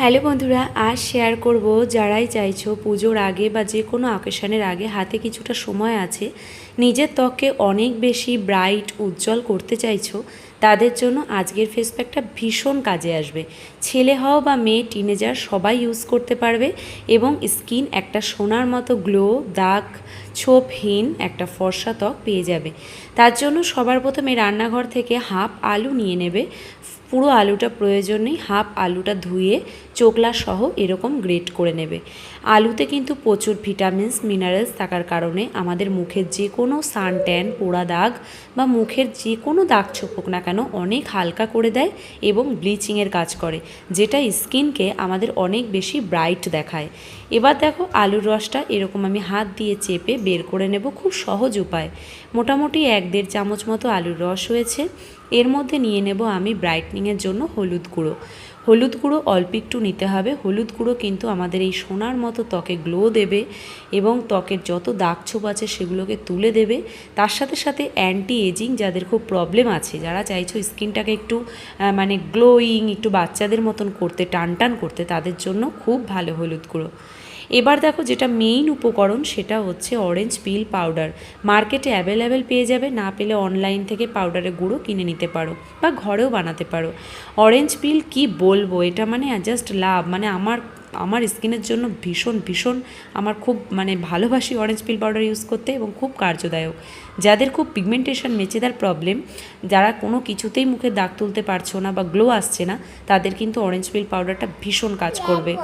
Hello বন্ধুরা, আজ share করব যারাই চাইছো পুজোর আগে বা যে কোনো অকেশনের আগে হাতে কিছুটা সময় আছে, নিজের ত্বককে অনেক বেশি ব্রাইট উজ্জ্বল করতে চাইছো, তাদের জন্য আজকের ফেস প্যাকটা ভীষণ কাজে আসবে। ছেলে হও বা মেয়ে টিনেজার সবাই ইউজ করতে পারবে এবং স্কিন একটা সোনার মতো গ্লো দাগ ছোপহীন একটা ফর্সা ত্বক পেয়ে যাবে। তার জন্য সবার প্রথমে রান্নাঘর থেকে হাফ আলু নিয়ে নেবে পুরো আলুটা প্রয়োজন নেই, হাফ আলুটা ধুয়ে চোকলা সহ এরকম গ্রেট করে নেবে। আলুতে কিন্তু প্রচুর ভিটামিনস, মিনারেলস থাকার কারণে আমাদের মুখের যে কোনো সান ট্যান, পোড়া দাগ বা মুখের যে কোনো দাগ ছোপক না কেন অনেক হালকা করে দেয় এবং ব্লিচিংয়ের কাজ করে, যেটা স্কিনকে আমাদের অনেক বেশি ব্রাইট দেখায়। এবার দেখো আলুর রসটা এরকম আমি হাত দিয়ে চেপে বের করে নেব খুব সহজ উপায়। মোটামুটি এক দেড় চামচ মতো আলুর রস হয়েছে। এর মধ্যে নিয়ে নেব আমি ব্রাইটনিংয়ের জন্য হলুদ গুঁড়ো। হলুদ গুঁড়ো অল্প একটু নিতে হবে। হলুদ গুঁড়ো কিন্তু আমাদের এই সোনার মতো ত্বকে গ্লো দেবে এবং ত্বকের যত দাগ ছোপ আছে সেগুলোকে তুলে দেবে। তার সাথে সাথে অ্যান্টি এজিং যাদের খুব প্রবলেম আছে, যারা চাইছো স্কিনটাকে একটু মানে গ্লোয়িং একটু বাচ্চাদের মতন করতে টান টান করতে, তাদের জন্য খুব ভালো হলুদ গুঁড়ো। এবার দেখো যেটা মেইন উপকরণ সেটা হচ্ছে অরেঞ্জ পিল পাউডার মার্কেটে অ্যাভেলেবেল পেয়ে যাবে, না পেলে অনলাইন থেকে পাউডারের গুঁড়ো কিনে নিতে পারো বা ঘরেও বানাতে পারো। অরেঞ্জ পিল কি বলব? এটা মানে জাস্ট লাভ। মানে আমার আমার স্কিনের জন্য ভীষণ ভীষণ আমার খুব মানে ভালোবাসি অরেঞ্জ পিল পাউডার ইউজ করতে এবং খুব কার্যদায়ক। যাদের খুব পিগমেন্টেশন মেচেদার প্রবলেম যারা কোনো কিছুতেই মুখে দাগ তুলতে পারছ না বা গ্লো আসছে না, তাদের কিন্তু অরেঞ্জ পিল পাউডারটা ভীষণ কাজ করবে।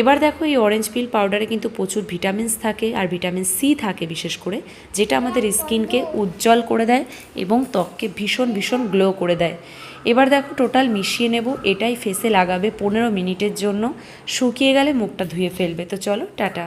এবার দেখো এই অরেঞ্জ পিল পাউডারে কিন্তু প্রচুর ভিটামিনস থাকে আর ভিটামিন সি থাকে বিশেষ করে, যেটা আমাদের স্কিনকে উজ্জ্বল করে দেয় এবং ত্বককে ভীষণ ভীষণ গ্লো করে দেয়। এবার দেখো টোটাল মিশিয়ে নেব, এটাই ফেসে লাগাবে পনেরো মিনিটের জন্য। শুকিয়ে গেলে মুখটা ধুয়ে ফেলবে। তো চলো, টাটা।